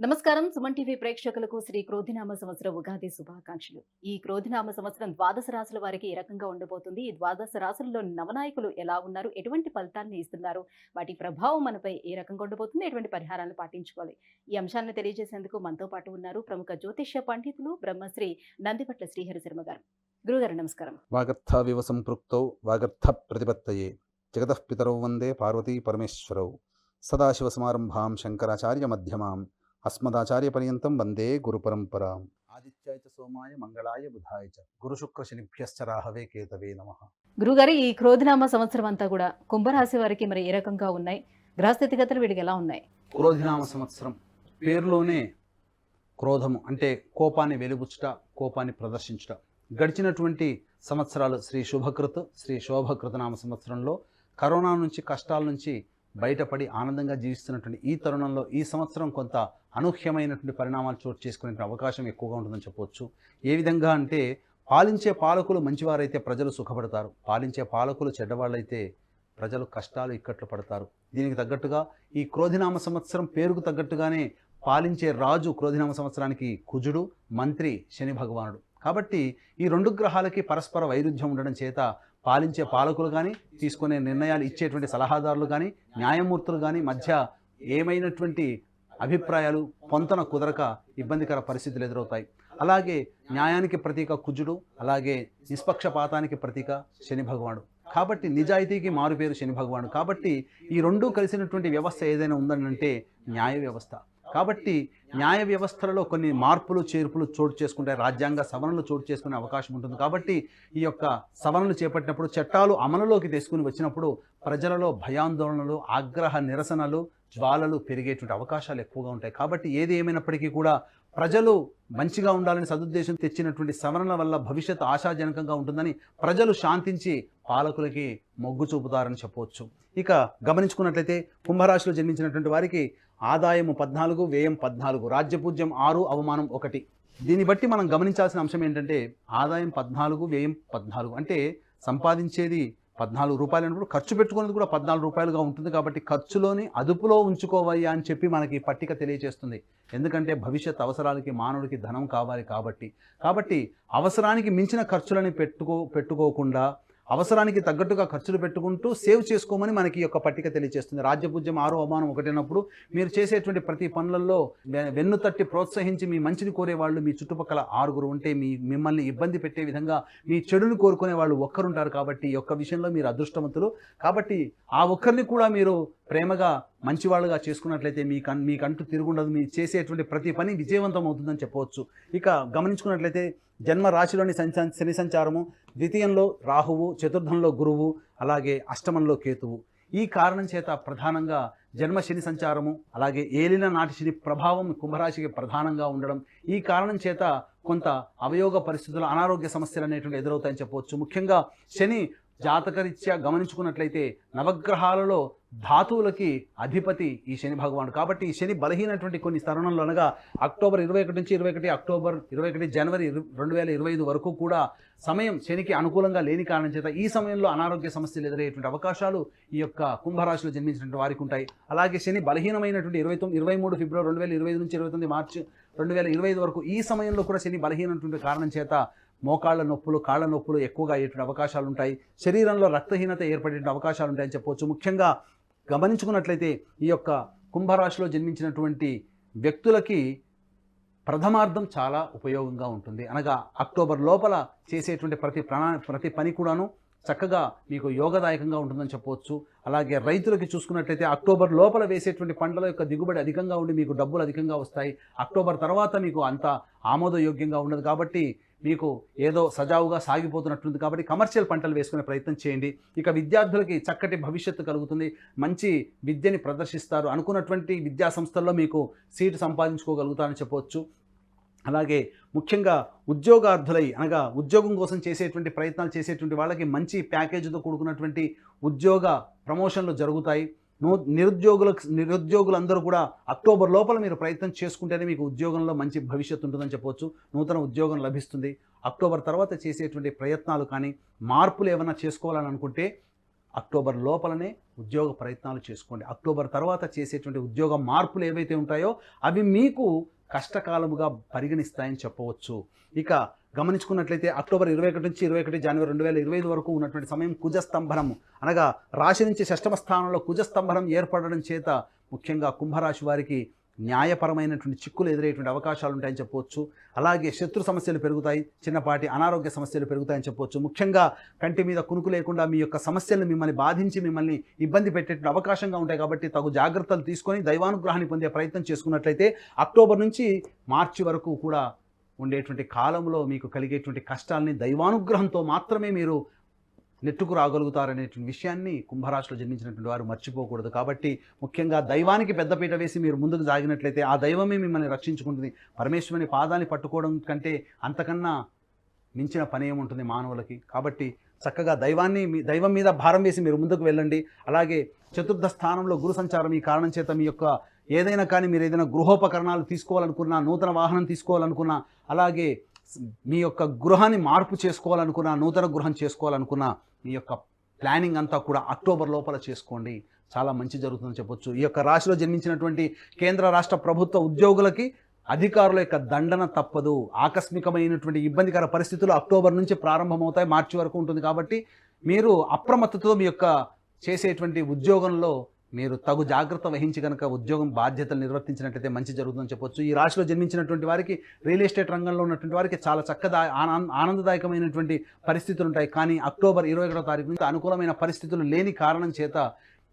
నమస్కారం. సుమన్ టీవీ ప్రేక్షకులకు శ్రీ క్రోధినామ సంవత్సర ఉగాది శుభాకాంక్షలు. ఈ క్రోధినామ సంవత్సరం ద్వాదశ రాశుల వారికి ఏ రకంగా ఉండబోతుంది? ఈ ద్వాదశ రాశుల్లో నవనాయకులు ఎలా ఉన్నారు? ఎటువంటి ఫలితాలను ఇస్తున్నారు? వాటి ప్రభావం మనపై ఏ రకంగా ఉండబోతుంది? ఎటువంటి పరిహారాలను పాటించుకోవాలి? ఈ అంశాలను తెలియజేసేందుకు మనతో పాటు ఉన్నారు ప్రముఖ జ్యోతిష్య పండితులు బ్రహ్మశ్రీ నందిపట్ల శ్రీహరి శర్మ గారు. గురుగారు నమస్కారం. వాగర్థావివ సంపృక్తౌ వాగర్థ ప్రతిపత్తయే. జగతః వందే పార్వతీ పరమేశ్వరౌ. సదాశివసమారంభాం శంకరాచార్య మధ్యమాం. అస్మదాచార్యపర్యంతం వందే గురుపరంపరాం ఆదిత్యాయ సోమాయ మంగళాయ బుధాయ చ గురుశుక్ర శనిభ్యశ్చ రాహవే కేతవే నమః గురుగారు ఈ క్రోధినామ సంవత్సరం అంతా కూడా కుంభరాశి వారికి మరి ఏ రకంగా ఉన్నాయి? గ్రహస్థితిగతులు వీడికి ఎలా ఉన్నాయి? క్రోధినామ సంవత్సరం పేరులోనే క్రోధము అంటే కోపాన్ని వెలుబుచ్చుట కోపాన్ని ప్రదర్శించుట. గడిచినటువంటి సంవత్సరాలు శ్రీ శుభకృత్ శ్రీ శోభకృత నామ సంవత్సరంలో కరోనా నుంచి కష్టాల నుంచి బయటపడి ఆనందంగా జీవిస్తున్నటువంటి ఈ తరుణంలో ఈ సంవత్సరం కొంత అనూహ్యమైనటువంటి పరిణామాలు చోటు చేసుకునే అవకాశం ఎక్కువగా ఉంటుందని చెప్పవచ్చు ఏ విధంగా అంటే పాలించే పాలకులు మంచివారైతే ప్రజలు సుఖపడతారు. పాలించే పాలకులు చెడ్డవాళ్ళైతే ప్రజలు కష్టాలు ఇక్కట్లు పడతారు. దీనికి తగ్గట్టుగా ఈ క్రోధినామ సంవత్సరం పేరుకు తగ్గట్టుగానే పాలించే రాజు క్రోధినామ సంవత్సరానికి కుజుడు మంత్రి శని భగవానుడు. కాబట్టి ఈ రెండు గ్రహాలకి పరస్పర వైరుధ్యం ఉండడం చేత పాలించే పాలకులు కానీ తీసుకునే నిర్ణయాలు ఇచ్చేటువంటి సలహాదారులు కానీ న్యాయమూర్తులు కానీ మధ్య ఏమైనటువంటి అభిప్రాయాలు పొంతన కుదరక ఇబ్బందికర పరిస్థితులు ఎదురవుతాయి. అలాగే న్యాయానికి ప్రతీక కుజుడు అలాగే నిష్పక్షపాతానికి ప్రతీక శని భగవానుడు. కాబట్టి నిజాయితీకి మారుపేరు శని భగవానుడు. కాబట్టి ఈ రెండూ కలిసినటువంటి వ్యవస్థ ఏదైనా ఉందనంటే న్యాయ వ్యవస్థ. కాబట్టి న్యాయ వ్యవస్థలలో కొన్ని మార్పులు చేర్పులు చోటు చేసుకుంటాయి రాజ్యాంగ సవరణలు చోటు చేసుకునే అవకాశం ఉంటుంది. కాబట్టి ఈ యొక్క సవరణలు చేపట్టినప్పుడు చట్టాలు అమలులోకి తీసుకుని వచ్చినప్పుడు ప్రజలలో భయాందోళనలు ఆగ్రహ నిరసనలు జ్వాలలు పెరిగేటువంటి అవకాశాలు ఎక్కువగా ఉంటాయి. కాబట్టి ఏది ఏమైనప్పటికీ కూడా ప్రజలు మంచిగా ఉండాలని సదుద్దేశం తెచ్చినటువంటి సవరణల వల్ల భవిష్యత్తు ఆశాజనకంగా ఉంటుందని ప్రజలు శాంతించి పాలకులకి మొగ్గు చూపుతారని చెప్పవచ్చు. ఇక గమనించుకున్నట్లయితే కుంభరాశిలో జన్మించినటువంటి వారికి ఆదాయము పద్నాలుగు వ్యయం పద్నాలుగు రాజ్యపూజ్యం ఆరు అవమానం ఒకటి. దీన్ని బట్టి మనం గమనించాల్సిన అంశం ఏంటంటే ఆదాయం పద్నాలుగు వ్యయం పద్నాలుగు. అంటే సంపాదించేది పద్నాలుగు రూపాయలు అన్నప్పుడు ఖర్చు పెట్టుకునేది కూడా పద్నాలుగు రూపాయలుగా ఉంటుంది కాబట్టి ఖర్చులోని అదుపులో ఉంచుకోవయ్యా అని చెప్పి మనకి పట్టిక తెలియజేస్తుంది ఎందుకంటే భవిష్యత్ అవసరాలకి మానవుడికి ధనం కావాలి కాబట్టి. కాబట్టి అవసరానికి మించిన ఖర్చులని పెట్టుకో పెట్టుకోకుండా అవసరానికి తగ్గట్టుగా ఖర్చులు పెట్టుకుంటూ సేవ్ చేసుకోమని మనకి యొక్క పట్టిక తెలియజేస్తుంది రాజ్యపూజ్యం ఆరో అవమానం ఒకటైనప్పుడు మీరు చేసేటువంటి ప్రతి పనులలో వె- వెన్ను తట్టి ప్రోత్సహించి మీ మంచిని కోరేవాళ్ళు మీ చుట్టుపక్కల ఆరుగురు ఉంటే మీ మిమ్మల్ని ఇబ్బంది పెట్టే విధంగా మీ చెడుని కోరుకునే వాళ్ళు ఒక్కరుంటారు కాబట్టి ఈ యొక్క విషయంలో మీరు అదృష్టవంతులు. కాబట్టి ఆ ఒక్కరిని కూడా మీరు ప్రేమగా మంచివాళ్ళుగా చేసుకున్నట్లయితే మీ కన్ మీకంటూ తిరుగుండదు. మీరు చేసేటువంటి ప్రతి పని విజయవంతం అవుతుందని చెప్పవచ్చు. ఇక గమనించుకున్నట్లయితే జన్మ రాశిలోని శని సంచారము ద్వితీయంలో రాహువు చతుర్థంలో గురువు అలాగే అష్టమంలో కేతువు. ఈ కారణం చేత ప్రధానంగా జన్మ శని సంచారము అలాగే ఏలిన నాటి శని ప్రభావం కుంభరాశికి ప్రధానంగా ఉండడం ఈ కారణం చేత కొంత అవయోగ పరిస్థితులు అనారోగ్య సమస్యలు అనేటువంటి ఎదురవుతాయని చెప్పవచ్చు. ముఖ్యంగా శని జాతకరీత్యా గమనించుకున్నట్లయితే నవగ్రహాలలో ధాతువులకి అధిపతి ఈ శని భగవానుడు. కాబట్టి ఈ శని బలహీనటువంటి కొన్ని తరుణంలో అనగా అక్టోబర్ ఇరవై ఒకటి నుంచి ఇరవై ఒకటి అక్టోబర్ ఇరవై ఒకటి జనవరి రెండు వేల ఇరవై ఐదు వరకు కూడా సమయం శనికి అనుకూలంగా లేని కారణం చేత ఈ సమయంలో అనారోగ్య సమస్యలు ఎదురయ్యేటువంటి అవకాశాలు ఈ యొక్క కుంభరాశిలో జన్మించినటువంటి వారికి ఉంటాయి. అలాగే శని బలహీనమైనటువంటి ఇరవై తొమ్మిది ఇరవై మూడు ఫిబ్రవరి రెండు వేల ఇరవై ఐదు నుంచి ఇరవై తొమ్మిది మార్చి రెండు వేల ఇరవై ఐదు వరకు ఈ సమయంలో కూడా శని బలహీనటువంటి కారణం చేత మోకాళ్ళ నొప్పులు కాళ్ళ నొప్పులు ఎక్కువగా అయ్యేటువంటి అవకాశాలు ఉంటాయి శరీరంలో రక్తహీనత ఏర్పడేటువంటి అవకాశాలు ఉంటాయని చెప్పవచ్చు. ముఖ్యంగా గమనించుకున్నట్లయితే ఈ యొక్క కుంభరాశిలో జన్మించినటువంటి వ్యక్తులకి ప్రథమార్థం చాలా ఉపయోగంగా ఉంటుంది. అనగా అక్టోబర్ లోపల చేసేటువంటి ప్రతి ప్రణా ప్రతి పని కూడాను చక్కగా మీకు యోగదాయకంగా ఉంటుందని చెప్పవచ్చు. అలాగే రైతులకి చూసుకున్నట్లయితే అక్టోబర్ లోపల వేసేటువంటి పంటల యొక్క దిగుబడి అధికంగా ఉండి మీకు డబ్బులు అధికంగా వస్తాయి. అక్టోబర్ తర్వాత మీకు అంత ఆమోదయోగ్యంగా ఉండదు కాబట్టి మీకు ఏదో సజావుగా సాగిపోతున్నట్టుంది కాబట్టి కమర్షియల్ పంటలు వేసుకునే ప్రయత్నం చేయండి. ఇక విద్యార్థులకి చక్కటి భవిష్యత్తు కలుగుతుంది. మంచి విద్యని ప్రదర్శిస్తారు అనుకున్నటువంటి విద్యా సంస్థల్లో మీకు సీటు సంపాదించుకోగలుగుతారని చెప్పవచ్చు. అలాగే ముఖ్యంగా ఉద్యోగార్థులై అనగా ఉద్యోగం కోసం చేసేటువంటి ప్రయత్నాలు చేసేటువంటి వాళ్ళకి మంచి ప్యాకేజీతో కూడుకున్నటువంటి ఉద్యోగ ప్రమోషన్లు జరుగుతాయి. నిరుద్యోగులకు నిరుద్యోగులందరూ కూడా అక్టోబర్ లోపల మీరు ప్రయత్నం చేసుకుంటేనే మీకు ఉద్యోగంలో మంచి భవిష్యత్తు ఉంటుందని చెప్పవచ్చు. నూతన ఉద్యోగం లభిస్తుంది. అక్టోబర్ తర్వాత చేసేటువంటి ప్రయత్నాలు కానీ మార్పులు ఏమైనా చేసుకోవాలని అనుకుంటే అక్టోబర్ లోపలనే ఉద్యోగ ప్రయత్నాలు చేసుకోండి. అక్టోబర్ తర్వాత చేసేటువంటి ఉద్యోగ మార్పులు ఏవైతే ఉంటాయో అవి మీకు కష్టకాలముగా పరిగణిస్తాయని చెప్పవచ్చు. ఇక గమనించుకున్నట్లయితే అక్టోబర్ ఇరవై ఒకటి నుంచి ఇరవై ఒకటి జనవరి రెండు వేల ఇరవై ఐదు వరకు ఉన్నటువంటి సమయం కుజస్తంభనం అనగా రాశి నుంచి షష్టమ స్థానంలో కుజస్తంభనం ఏర్పడడం చేత ముఖ్యంగా కుంభరాశి వారికి న్యాయపరమైనటువంటి చిక్కులు ఎదురయ్యేటువంటి అవకాశాలు ఉంటాయని చెప్పవచ్చు. అలాగే శత్రు సమస్యలు పెరుగుతాయి చిన్నపాటి అనారోగ్య సమస్యలు పెరుగుతాయని చెప్పవచ్చు. ముఖ్యంగా కంటి మీద కునుకు లేకుండా మీ యొక్క సమస్యలను మిమ్మల్ని బాధించి మిమ్మల్ని ఇబ్బంది పెట్టేటువంటి అవకాశంగా ఉంటాయి కాబట్టి తగు జాగ్రత్తలు తీసుకొని దైవానుగ్రహాన్ని పొందే ప్రయత్నం చేసుకున్నట్లయితే అక్టోబర్ నుంచి మార్చి వరకు కూడా ఉండేటువంటి కాలంలో మీకు కలిగేటువంటి కష్టాల్ని దైవానుగ్రహంతో మాత్రమే మీరు నెట్టుకు రాగలుగుతారనేటువంటి విషయాన్ని కుంభరాశిలో జన్మించినటువంటి వారు మర్చిపోకూడదు. కాబట్టి ముఖ్యంగా దైవానికి పెద్దపీట వేసి మీరు ముందుకు సాగినట్లయితే ఆ దైవమే మిమ్మల్ని రక్షించుకుంటుంది. పరమేశ్వరుని పాదాన్ని పట్టుకోవడం కంటే అంతకన్నా మించిన పని ఏముంటుంది మానవులకి? కాబట్టి చక్కగా దైవాన్ని మీ దైవం మీద భారం వేసి మీరు ముందుకు వెళ్ళండి. అలాగే చతుర్థ స్థానంలో గురు సంచారం ఈ కారణం చేత మీ యొక్క ఏదైనా కానీ మీరు ఏదైనా గృహోపకరణాలు తీసుకోవాలనుకున్నా నూతన వాహనం తీసుకోవాలనుకున్నా అలాగే మీ యొక్క గృహాన్ని మార్పు చేసుకోవాలనుకున్నా నూతన గృహం చేసుకోవాలనుకున్నా మీ యొక్క ప్లానింగ్ అంతా కూడా అక్టోబర్ లోపల చేసుకోండి. చాలా మంచి జరుగుతుందని చెప్పొచ్చు. ఈ యొక్క రాశిలో జన్మించినటువంటి కేంద్ర రాష్ట్ర ప్రభుత్వ ఉద్యోగులకి అధికారుల యొక్క దండన తప్పదు. ఆకస్మికమైనటువంటి ఇబ్బందికర పరిస్థితులు అక్టోబర్ నుంచి ప్రారంభమవుతాయి. మార్చి వరకు ఉంటుంది కాబట్టి మీరు అప్రమత్తతో మీ యొక్క చేసేటువంటి ఉద్యోగంలో మీరు తగు జాగ్రత్త వహించి కనుక ఉద్యోగం బాధ్యతలు నిర్వర్తించినట్లయితే మంచి జరుగుతుందని చెప్పొచ్చు. ఈ రాశిలో జన్మించినటువంటి వారికి రియల్ ఎస్టేట్ రంగంలో ఉన్నటువంటి వారికి చాలా చక్కగా ఆనంద ఆనందదాయకమైనటువంటి పరిస్థితులు ఉంటాయి. కానీ అక్టోబర్ ఇరవై ఒకటో తారీఖు నుంచి అనుకూలమైన పరిస్థితులు లేని కారణం చేత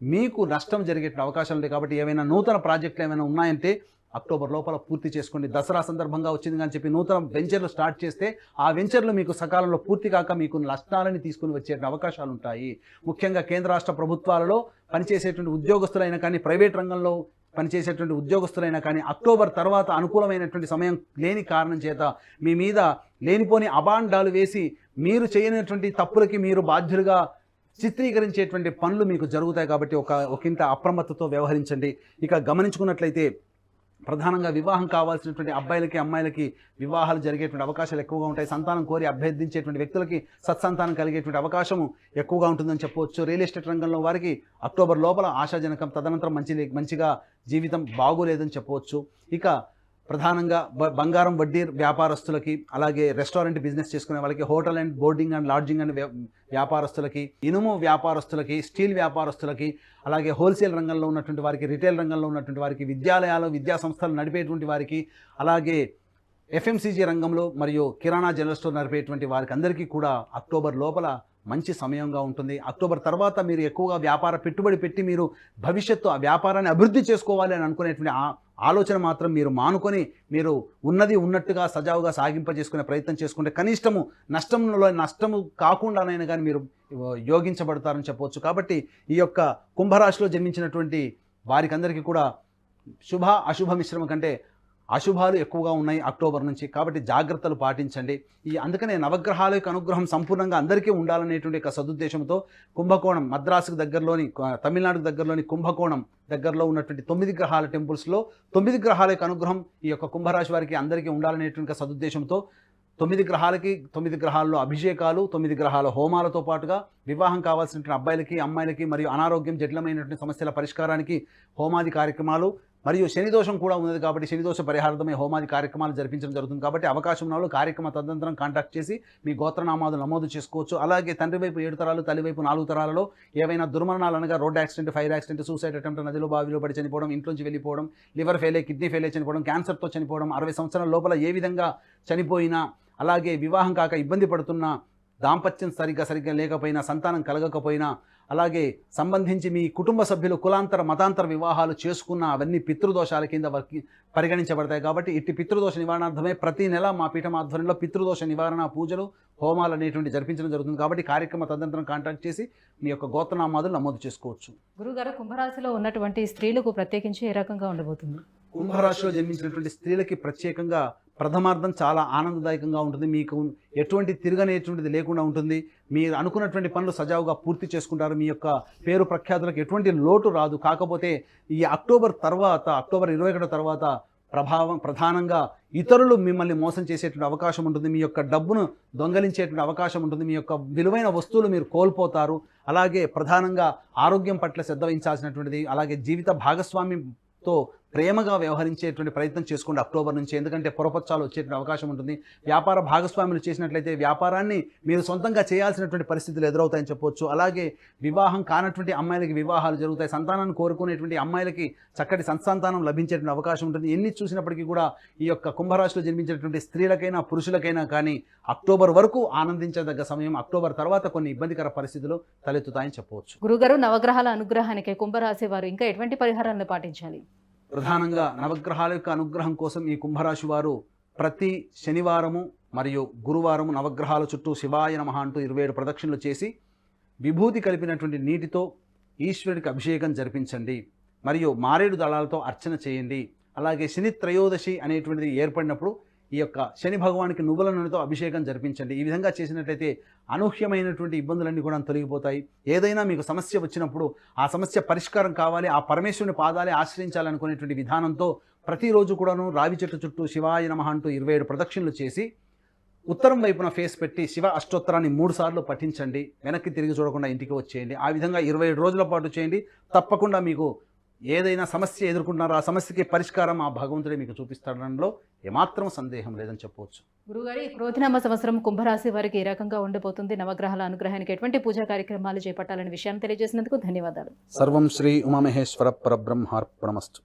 మీకు నష్టం జరిగే అవకాశాలు ఉంటాయి. కాబట్టి ఏమైనా నూతన ప్రాజెక్టులు ఏమైనా ఉన్నాయంటే అక్టోబర్ లోపల పూర్తి చేసుకోండి. దసరా సందర్భంగా వచ్చింది కానీ చెప్పి నూతన వెంచర్లు స్టార్ట్ చేస్తే ఆ వెంచర్లు మీకు సకాలంలో పూర్తి కాక మీకు నష్టాలని తీసుకుని వచ్చే అవకాశాలు ఉంటాయి. ముఖ్యంగా కేంద్ర రాష్ట్ర ప్రభుత్వాలలో పనిచేసేటువంటి ఉద్యోగస్తులైనా కానీ ప్రైవేట్ రంగంలో పనిచేసేటువంటి ఉద్యోగస్తులైనా కానీ అక్టోబర్ తర్వాత అనుకూలమైనటువంటి సమయం లేని కారణం చేత మీ మీద లేనిపోని అబాండాలు వేసి మీరు చేయనటువంటి తప్పులకి మీరు బాధ్యులుగా చిత్రీకరించేటువంటి పనులు మీకు జరుగుతాయి కాబట్టి ఒక ఒకంత అప్రమత్తతో వ్యవహరించండి. ఇక గమనించుకున్నట్లయితే ప్రధానంగా వివాహం కావాల్సినటువంటి అబ్బాయిలకి అమ్మాయిలకి వివాహాలు జరిగేటువంటి అవకాశాలు ఎక్కువగా ఉంటాయి. సంతానం కోరి అభ్యర్థించేటువంటి వ్యక్తులకి సత్సంతానం కలిగేటువంటి అవకాశం ఎక్కువగా ఉంటుందని చెప్పవచ్చు. రియల్ ఎస్టేట్ రంగంలో వారికి అక్టోబర్ లోపల ఆశాజనకం తదనంతరం మంచి మంచిగా జీవితం బాగోలేదని చెప్పవచ్చు. ఇక ప్రధానంగా బంగారం వడ్డీ వ్యాపారస్తులకి అలాగే రెస్టారెంట్ బిజినెస్ చేసుకునే వాళ్ళకి hotel and boarding and lodging and వ్యా- వ్యాపారస్తులకి ఇనుము వ్యాపారస్తులకి స్టీల్ వ్యాపారస్తులకి అలాగే హోల్సేల్ రంగంలో ఉన్నటువంటి వారికి రిటైల్ రంగంలో ఉన్నటువంటి వారికి విద్యాలయాలు విద్యా సంస్థలు నడిపేటువంటి వారికి అలాగే ఎఫ్ఎంసీజీ రంగంలో మరియు కిరాణా జనరల్ స్టోర్ నడిపేటువంటి వారికి అందరికీ కూడా అక్టోబర్ లోపల మంచి సమయంగా ఉంటుంది. అక్టోబర్ తర్వాత మీరు ఎక్కువగా వ్యాపార పెట్టుబడి పెట్టి మీరు భవిష్యత్తు ఆ వ్యాపారాన్ని అభివృద్ధి చేసుకోవాలి అని అనుకునేటువంటి ఆ ఆలోచన మాత్రం మీరు మానుకొని మీరు ఉన్నది ఉన్నట్టుగా సజావుగా సాగింపజేసుకునే ప్రయత్నం చేసుకుంటే కనిష్టము నష్టంలో నష్టము కాకుండానైనా కానీ మీరు యోగించబడతారని చెప్పవచ్చు. కాబట్టి ఈ యొక్క కుంభరాశిలో జన్మించినటువంటి వారికందరికీ కూడా శుభ అశుభ మిశ్రమం కంటే అశుభాలు ఎక్కువగా ఉన్నాయి అక్టోబర్ నుంచి. కాబట్టి జాగ్రత్తలు పాటించండి. ఈ అందుకనే నవగ్రహాల యొక్క అనుగ్రహం సంపూర్ణంగా అందరికీ ఉండాలనేటువంటి ఒక సదుద్దేశంతో కుంభకోణం మద్రాసుకు దగ్గరలోని తమిళనాడుకు దగ్గరలోని కుంభకోణం దగ్గరలో ఉన్నటువంటి తొమ్మిది గ్రహాల టెంపుల్స్లో తొమ్మిది గ్రహాల యొక్క అనుగ్రహం ఈ యొక్క కుంభరాశి వారికి అందరికీ ఉండాలనేటువంటి సదుద్దేశంతో తొమ్మిది గ్రహాలకి తొమ్మిది గ్రహాల్లో అభిషేకాలు తొమ్మిది గ్రహాల హోమాలతో పాటుగా వివాహం కావాల్సినటువంటి అబ్బాయిలకి అమ్మాయిలకి మరియు అనారోగ్యం జటిలమైనటువంటి సమస్యల పరిష్కారానికి హోమాది కార్యక్రమాలు మరియు శని దోషం కూడా ఉన్నది కాబట్టి శనిదోష పరిహారతమే హోమాది కార్యక్రమాలు జరిపించడం జరుగుతుంది కాబట్టి అవకాశం ఉన్న కార్యక్రమ తదనంతరం కాంటాక్ట్ చేసి మీ గోత్రనామాలు నమోదు చేసుకోవచ్చు. అలాగే తండ్రి వైపు ఏడు తరాలు తల్లి వైపు నాలుగు తరాలలో ఏవైనా దుర్మరణాలు అనగా road accident fire accident suicide attempt నదిలో బావిలో పడి చనిపోవడం ఇంట్లోంచి వెళ్ళిపోవడం లివర్ ఫెయిల్ కిడ్నీ ఫెయిల్ చనిపోవడం క్యాన్సర్తో చనిపోవడం అరవై సంవత్సరాల లోపల ఏ విధంగా చనిపోయినా అలాగే వివాహం కాక ఇబ్బంది పడుతున్న దాంపత్యం సరిగ్గా సరిగ్గా లేకపోయినా సంతానం కలగకపోయినా అలాగే సంబంధించి మీ కుటుంబ సభ్యులు కులాంతర మతాంతర వివాహాలు చేసుకున్న అవన్నీ పితృదోషాల కింద వర్కి పరిగణించబడతాయి కాబట్టి ఇట్టి పితృదోష నివారణార్థమే ప్రతి నెల మా పీఠం ఆధ్వర్యంలో పితృదోష నివారణ పూజలు హోమాలు అనేటువంటి జరిపించడం జరుగుతుంది కాబట్టి కార్యక్రమ తదనంతరం కాంటాక్ట్ చేసి మీ యొక్క గోత్రనామాదులు నమోదు చేసుకోవచ్చు. గురుగారు కుంభరాశిలో ఉన్నటువంటి స్త్రీలకు ప్రత్యేకించి ఏ రకంగా ఉండబోతుంది? కుంభరాశిలో జన్మించినటువంటి స్త్రీలకి ప్రత్యేకంగా ప్రథమార్థం చాలా ఆనందదాయకంగా ఉంటుంది. మీకు ఎటువంటి తిరగనేటువంటిది లేకుండా ఉంటుంది. మీరు అనుకున్నటువంటి పనులు సజావుగా పూర్తి చేసుకుంటారు. మీ యొక్క పేరు ప్రఖ్యాతులకు ఎటువంటి లోటు రాదు. కాకపోతే ఈ అక్టోబర్ తర్వాత అక్టోబర్ ఇరవై ఒకటో తర్వాత ప్రభావం ప్రధానంగా ఇతరులు మిమ్మల్ని మోసం చేసేటువంటి అవకాశం ఉంటుంది. మీ యొక్క డబ్బును దొంగలించేటువంటి అవకాశం ఉంటుంది. మీ యొక్క విలువైన వస్తువులు మీరు కోల్పోతారు. అలాగే ప్రధానంగా ఆరోగ్యం పట్ల శ్రద్ధ వహించాల్సినటువంటిది అలాగే జీవిత భాగస్వామితో ప్రేమగా వ్యవహరించేటువంటి ప్రయత్నం చేసుకోండి అక్టోబర్ నుంచి ఎందుకంటే పొరపచ్చాలు వచ్చేటువంటి అవకాశం ఉంటుంది. వ్యాపార భాగస్వాములు చేసినట్లయితే వ్యాపారాన్ని మీరు సొంతంగా చేయాల్సినటువంటి పరిస్థితులు ఎదురవుతాయని చెప్పొచ్చు. అలాగే వివాహం కానటువంటి అమ్మాయిలకి వివాహాలు జరుగుతాయి. సంతానాన్ని కోరుకునేటువంటి అమ్మాయిలకి చక్కటి సంతానం లభించేటువంటి అవకాశం ఉంటుంది. ఎన్ని చూసినప్పటికీ కూడా ఈ యొక్క కుంభరాశిలో జన్మించినటువంటి స్త్రీలకైనా పురుషులకైనా కానీ అక్టోబర్ వరకు ఆనందించదగ్గ సమయం అక్టోబర్ తర్వాత కొన్ని ఇబ్బందికర పరిస్థితులు తలెత్తుతాయని చెప్పవచ్చు గురుగారు నవగ్రహాల అనుగ్రహానికి కుంభరాశి వారు ఇంకా ఎటువంటి పరిహారాలను పాటించాలి? ప్రధానంగా నవగ్రహాల యొక్క అనుగ్రహం కోసం ఈ కుంభరాశి వారు ప్రతి శనివారము మరియు గురువారము నవగ్రహాల చుట్టూ శివాయ నమ అంటూ ఇరవై ఏడు ప్రదక్షిణలు చేసి విభూతి కలిపినటువంటి నీటితో ఈశ్వరుడికి అభిషేకం జరిపించండి. మరియు మారేడు దళాలతో అర్చన చేయండి. అలాగే శని త్రయోదశి అనేటువంటిది ఏర్పడినప్పుడు ఈ యొక్క శని భగవానికి నువ్వుల నూనెతో అభిషేకం జరిపించండి. ఈ విధంగా చేసినట్లయితే అనూహ్యమైనటువంటి ఇబ్బందులన్నీ కూడా తొలగిపోతాయి. ఏదైనా మీకు సమస్య వచ్చినప్పుడు ఆ సమస్య పరిష్కారం కావాలి ఆ పరమేశ్వరుని పాదాలే ఆశ్రయించాలనుకునేటువంటి విధానంతో ప్రతిరోజు కూడాను రావి చెట్టు చుట్టూ శివాయ నమ అంటూ ఇరవై ఏడు ప్రదక్షిణలు చేసి ఉత్తరం వైపున ఫేస్ పెట్టి శివ అష్టోత్తరాన్ని మూడు సార్లు పఠించండి. వెనక్కి తిరిగి చూడకుండా ఇంటికి వచ్చేయండి. ఆ విధంగా ఇరవై ఏడు రోజుల పాటు చేయండి. తప్పకుండా మీకు ఏదైనా సమస్య ఎదుర్కొంటున్నారో ఆ సమస్యకి పరిష్కారం ఆ భగవంతుడే మీకు చూపిస్తాడనలో ఏమాత్రం సందేహం లేదని చెప్పవచ్చు. గురుగారు క్రోధినామ సంవత్సరం కుంభరాశి వారికి ఏ రకంగా ఉండబోతుంది? నవగ్రహాల అనుగ్రహానికి ఎటువంటి పూజా కార్యక్రమాలు చేపట్టాలనే విషయాన్ని తెలియజేసినందుకు ధన్యవాదాలు. సర్వం శ్రీ ఉమామహేశ్వర పరబ్రహ్మార్పణమస్తు.